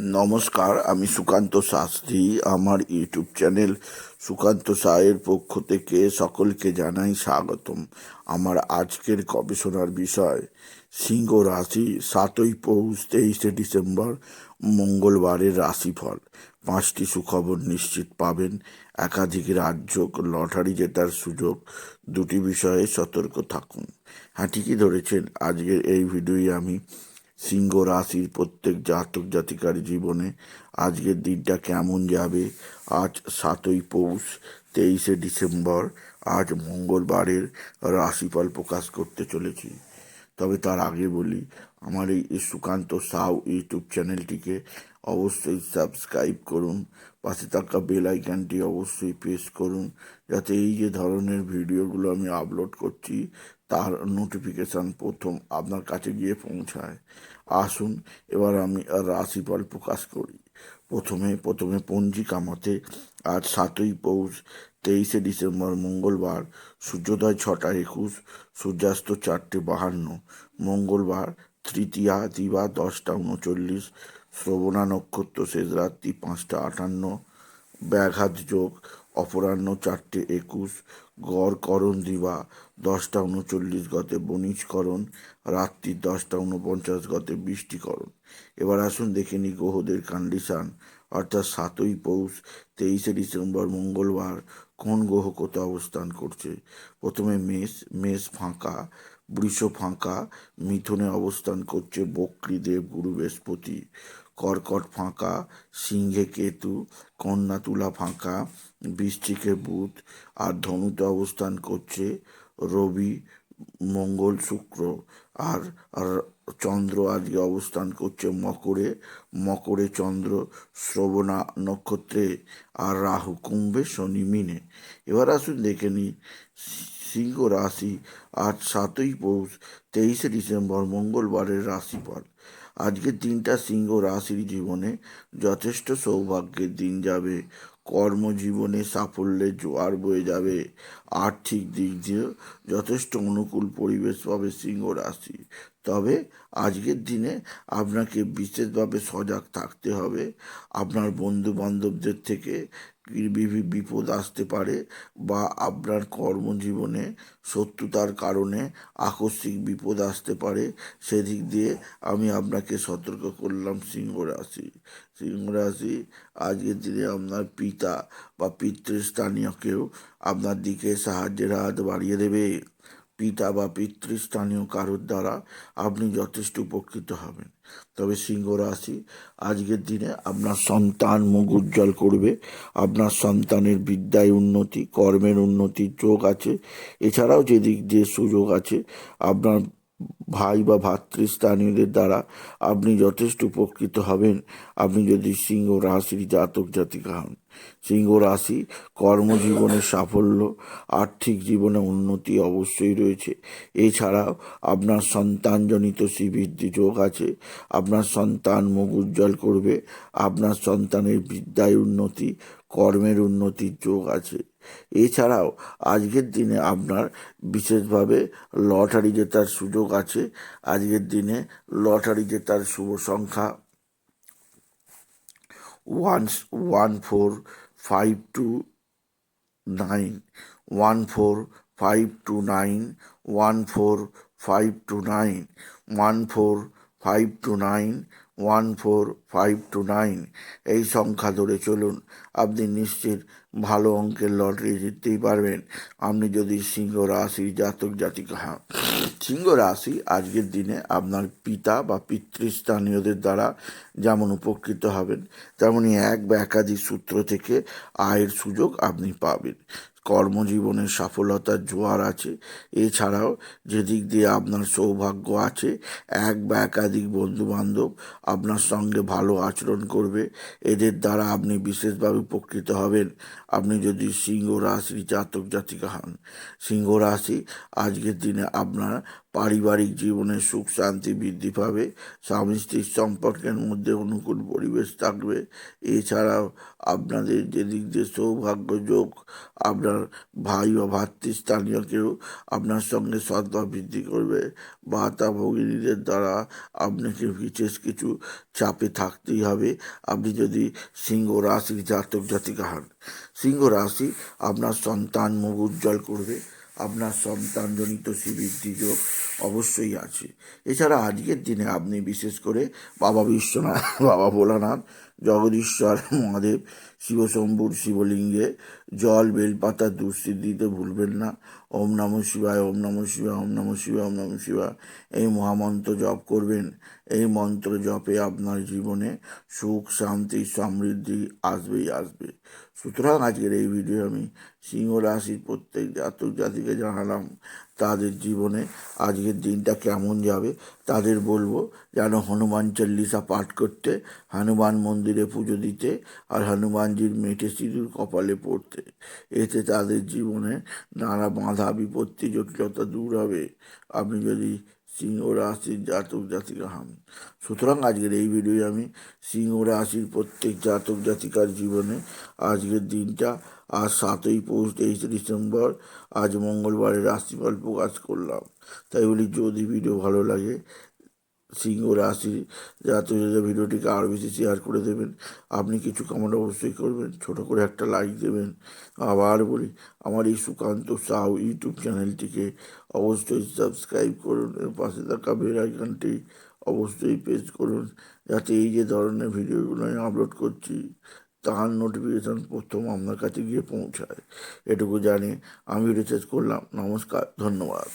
নমস্কার, আমি সুকান্ত শাস্ত্রী। আমার ইউটিউব চ্যানেল সুকান্ত সায়ের পক্ষ থেকে সকলকে জানাই স্বাগতম। আমার আজকের গবেষণার বিষয়, সিংহ রাশি, সাতই পৌষ, তেইশে ডিসেম্বর, মঙ্গলবারের রাশিফল। পাঁচটি সুখবর নিশ্চিত পাবেন। একাধিক রাজ্য লটারি জেতার সুযোগ। দুটি বিষয়ে সতর্ক থাকুন। হ্যাঁ ঠিকই ধরেছেন। আজকের এই ভিডিওই আমি সিংহ রাশির প্রত্যেক জাতক জাতিকার জীবনে আজকের দিনটা কেমন যাবে? আজ সাতই পৌষ, তেইশে ডিসেম্বর, আজ মঙ্গলবারের রাশিফল প্রকাশ করতে চলেছি। তবে তার আগে বলি, আমার এই সুকান্ত সাউ ইউটিউব চ্যানেলটিকে অবশ্যই সাবস্ক্রাইব করুন, পাশে থাকা বেল আইকনটি অবশ্যই প্রেস করুন, যাতে এই যে ধরনের ভিডিওগুলো আমি আপলোড করছি তার নোটিফিকেশান প্রথম আপনার কাছে গিয়ে পৌঁছায়। আসুন, এবার আমি রাশিফল প্রকাশ করি। প্রথমে প্রথমে পঞ্জিকা মতে আজ সাতই পৌষ, তেইশে ডিসেম্বর, মঙ্গলবার, সূর্যোদয় ছটা একুশ, সূর্যাস্ত চারটে বাহান্ন, মঙ্গলবার, তৃতীয়া, দিবা দশটা উনচল্লিশ, শ্রবণা নক্ষত্র শেষ রাত্রি পাঁচটা আটান্ন ব্যাঘাত যোগ, অপরাহ্ন চারটে একুশ, গড় করণ দিবা দশটা উনচল্লিশ গতে বণিজকরণ, রাত্রি দশটা উনপঞ্চাশ গতে বৃষ্টিকরণ। এবার আসুন দেখে নিই গ্রহদের কন্ডিশান অর্থাৎ সাতই পৌষ, তেইশে ডিসেম্বর, মঙ্গলবার কোন গ্রহ কোথাও অবস্থান করছে? প্রথমে মেষ মেষ ফাঁকা, বৃষ ফাঁকা, মিথুনে অবস্থান করছে বক্রীদেব গুরু বৃহস্পতি। কর্কট ফাঁকা, সিংহে কেতু, কন্যা তুলা ফাঁকা বৃষ্টিকে বুধ আর ধনুতে অবস্থান করছে রবি, মঙ্গল শুক্র আর চন্দ্র আজকে অবস্থান করছে মকরে মকরে চন্দ্র, শ্রবণা নক্ষত্রে আর রাহু, কুম্ভে শনি, মিনে। এবার আসুন দেখে নিই, সিংহ রাশি আজ সাতই পৌষ, তেইশে ডিসেম্বর, মঙ্গলবারের রাশিফল। আজকের দিনটা সিংহ রাশির জীবনে যথেষ্ট সৌভাগ্যের দিন যাবে। কর্মজীবনে সাফল্যের জোয়ার বয়ে যাবে। আর্থিক দিক দিয়ে যথেষ্ট অনুকূল পরিবেশ পাবে সিংহ রাশি। তবে আজকের দিনে আপনাকে বিশেষভাবে সজাগ থাকতে হবে। আপনার বন্ধু বান্ধবদের থেকে বিপদ আসতে পারে বা আপনার কর্মজীবনে শত্রুতার কারণে আকস্মিক বিপদ আসতে পারে। সেদিক দিয়ে আমি আপনাকে সতর্ক করলাম সিংহ রাশি। সিংহ রাশি, আজকের দিনে আপনার পিতা বা পিতৃস্থানীয় কেউ আপনার দিকে সাহায্যের হাত বাড়িয়ে দেবে। পিতা বা পিতৃস্থানীয় কারোর দ্বারা আপনি যথেষ্ট উপকৃত হবেন। তবে সিংহ রাশি আজকের দিনে আপনার সন্তান মুখ উজ্জ্বল করবে, আপনার সন্তানের বিদ্যায় উন্নতি, কর্মের উন্নতির যোগ আছে। এছাড়াও যেদিক দিয়ে সুযোগ আছে, আপনার ভাই বা ভাতৃস্থানীয়দের দ্বারা আপনি যথেষ্ট উপকৃত হবেন। আপনি যদি সিংহ রাশির জাতক জাতিকা হন, সিংহ রাশি কর্মজীবনে সাফল্য, আর্থিক জীবনে উন্নতি অবশ্যই রয়েছে। এছাড়াও আপনার সন্তানজনিত শ্রীবৃদ্ধি যোগ আছে, আপনার সন্তান মুখ উজ্জ্বল করবে, আপনার সন্তানের বিদ্যায় উন্নতি, কর্মের উন্নতির যোগ আছে। এছাড়াও আজকের দিনে আপনার বিশেষভাবে লটারি জেতার সুযোগ আছে আজকের দিনে লটারি জেতার শুভ সংখ্যা, one one four five two nine, one four five two nine, one four five two nine, one four five two nine, one four five two nine, এই সংখ্যা ধরে চলুন। আপনি নিশ্চিত ভালো অঙ্কের লটারি জিততেই পারবেন। আপনি যদি সিংহ রাশির জাতক, জাতিকা হন সিংহ রাশি আজকের দিনে আপনার পিতা বা পিতৃস্থানীয়দের দ্বারা যেমন উপকৃত হবেন, তেমনি এক বা একাধিক সূত্র থেকে আয়ের সুযোগ আপনি পাবেন। কর্মজীবনে সফলতার জোয়ার আছে। এছাড়াও যেদিক দিয়ে আপনার সৌভাগ্য আছে, এক বা একাধিক বন্ধু বান্ধব আপনার সঙ্গে ভালো আচরণ করবে। এদের দ্বারা আপনি বিশেষভাবে উপকৃত হবেন। আপনি যদি সিংহ রাশির জাতক জাতিকা হন, সিংহ রাশি আজকের দিনে আপনার পারিবারিক জীবনে সুখ শান্তি বৃদ্ধি পাবে, স্বামী স্ত্রীর সম্পর্কের মধ্যে অনুকূল পরিবেশ থাকবে। এছাড়াও আপনাদের যেদিক দিয়ে সৌভাগ্য যোগ, আপনার ভাই বা ভাতৃস্থানীয় কেউ আপনার সঙ্গে সদ্ভাব বৃদ্ধি করবে ভাতা ভগিনীদের দ্বারা আপনাকে বিশেষ কিছু চাপে থাকতেই হবে। আপনি যদি সিংহ রাশির জাতক জাতিকা হন, সিংহ রাশি আপনার সন্তান মুখ উজ্জ্বল করবে, আপনার সন্তানজনিত শ্রীবৃদ্ধি যোগ অবশ্যই আছে। এছাড়া আজকের দিনে আপনি বিশেষ করে বাবা বিশ্বনাথ, বাবা ভোলানাথ জগদীশ্বর, মহাদেব, শিবশম্ভুর শিবলিঙ্গে, জল বেলপাতা দুশ্চিত দিতে ভুলবেন না। ওম নম শিবায়, ওম নম শিবায়, ওম নম শিবায়, ওম নম শিবায়। এই মহামন্ত্র জপ করবেন। এই মন্ত্র জপে আপনার জীবনে সুখ, শান্তি, সমৃদ্ধি আসবেই আসবে। সুতরাং আজকের এই ভিডিও আমি সিংহ রাশির প্রত্যেক জাতক জাতিকে জানালাম, তাদের জীবনে আজকের দিনটা কেমন যাবে, তাদের বলব যেন হনুমান চল্লিশা পাঠ করতে, হনুমান মন্দিরে পুজো দিতে আর হনুমানজির মেটে সিঁদুর কপালে পড়তে। এতে তাদের জীবনে নানা বাধা, বিপত্তি, জটিলতা দূর হবে। আপনি যদি সিংহ রাশির জাতক জাতিকা হন। সুতরাং আজকের এই ভিডিও আমি সিংহ রাশির প্রত্যেক জাতক জাতিকার জীবনে আজকের দিনটা আজ সাতই পৌষ তেইশে ডিসেম্বর আজ মঙ্গলবারের রাশিফল প্রকাশ করলাম। তাই বলি, যদি ভিডিও ভালো লাগে সিংহ রাশি জাতিকা ভিডিওটিকে আরও বেশি শেয়ার করে দেবেন, আপনি কিছু কমেন্ট অবশ্যই করবেন, ছোট করে একটা লাইক দেবেন। আবার বলি, আমার এই সুকান্ত সাউ ইউটিউব চ্যানেলটিকে অবশ্যই সাবস্ক্রাইব করুন এর পাশে থাকা বেল আইকনটি অবশ্যই প্রেস করুন, যাতে এই যে ধরনের ভিডিওগুলো আমি আপলোড করছি, তার নোটিফিকেশান প্রথম আপনার কাছে গিয়ে পৌঁছায়। এটুকু জানি আমি রিসার্চ করলাম। নমস্কার, ধন্যবাদ।